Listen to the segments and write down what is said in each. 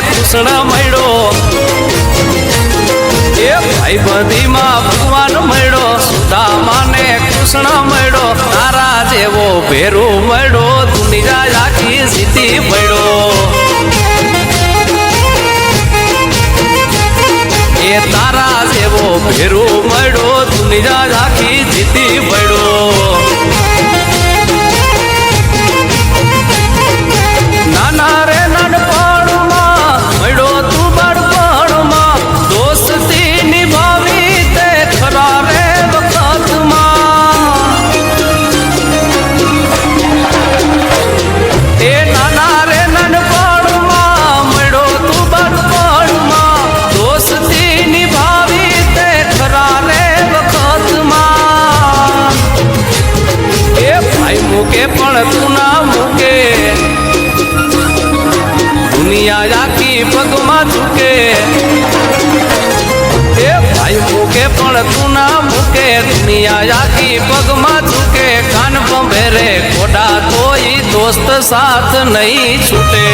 કૃષ્ણ મળ્યો. એ ભાઈબંધીમાં ભગવાન મળ્યો. સુદામાને કૃષ્ણ મળ્યો. તારા જેવો ભેરો મળ્યો. દુનિયા આખી સીધી પડ્યો એ તારા જેવો ભેરો ઝૂકે એ ભાઈ મૂકે પણ તું ના મૂકે દુનિયા આખી પગમાં ચૂકે કાન પંભેરે ખોડા તોય દોસ્ત સાથ નહીં છૂટે.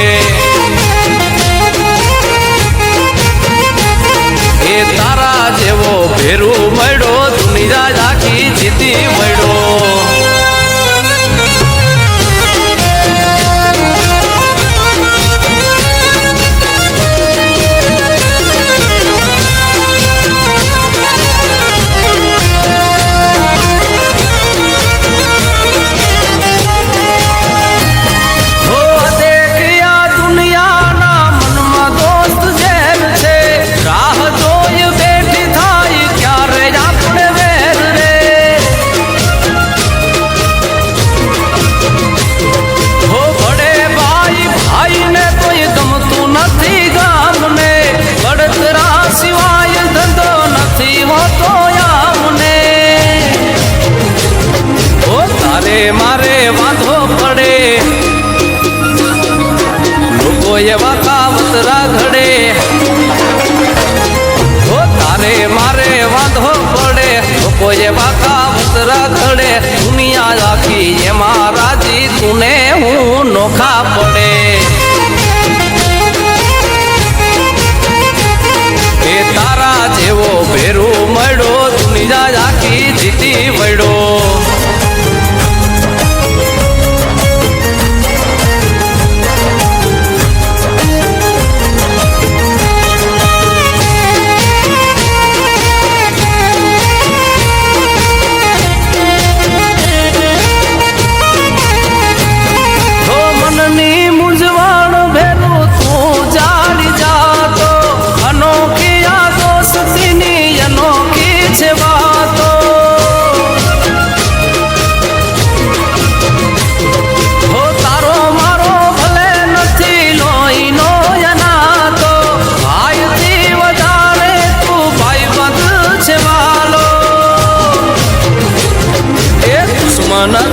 એવા કાવતરા ઘડે ઓ તારે મારે વાંધો પડે. લોકો એવા કાવતરા ઘડે દુનિયા આખી એમાં રાજી તુને હું નોખા પડે.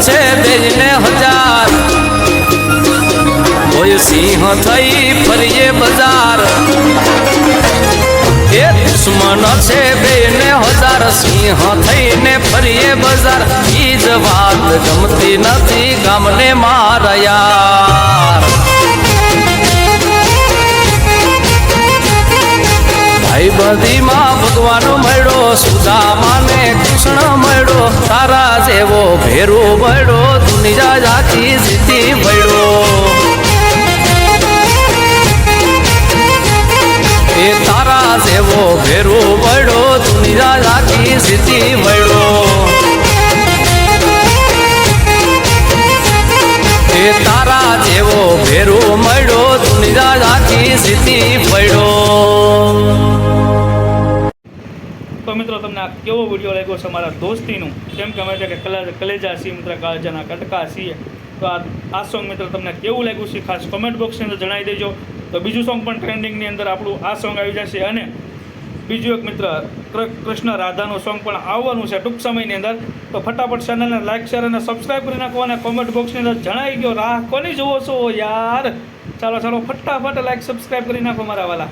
છે બેને હજાર. કોઈ સિંહ થઈ ફરીએ બજાર. એ દુશ્મન છે બેને હજાર. સિંહ થઈને ફરીએ બજાર. ઈ જ વાત ગમતી નથી ગામને માર યાર ભાઈ બધીમાં ભગવાન મળ્યો, સુદામાને કૃષ્ણ મળ્યો, તારા જેવો ભેરો મળ્યો, દુનિયા જાતી જીતી મળ્યો. એ તારા જેવો ભેરો મળ્યો, દુનિયા જાતી જીતી મળ્યો. એ તારા જેવો ભેરો મળ્યો, દુનિયા જાતી મળ્યો તો મિત્રો, તમને આ કેવો વીડિયો લાગ્યો છે મારા દોસ્તીનું? કેમ કે અમે છે કે કલા કલેજા છીએ મિત્ર કાળજાના કટકા છીએ. તો આ આ સોંગ મિત્ર, તમને કેવું લાગ્યું છે? ખાસ કોમેન્ટ બોક્સની અંદર જણાવી દેજો. તો બીજું સોંગ પણ ટ્રેન્ડિંગની અંદર આપણું આ સોંગ આવી જશે. અને બીજું એક મિત્ર કૃષ્ણ રાધાનું સોંગ પણ આવવાનું છે ટૂંક સમયની અંદર. તો ફટાફટ ચેનલને લાઈક શેર અને સબસ્ક્રાઈબ કરી નાખો અને કોમેન્ટ બોક્સની અંદર જણાવી ગયો રાહ કોની જુઓ છો યાર? ચાલો ચાલો ફટાફટ લાઈક સબસ્ક્રાઈબ કરી નાખો મારા વાલા.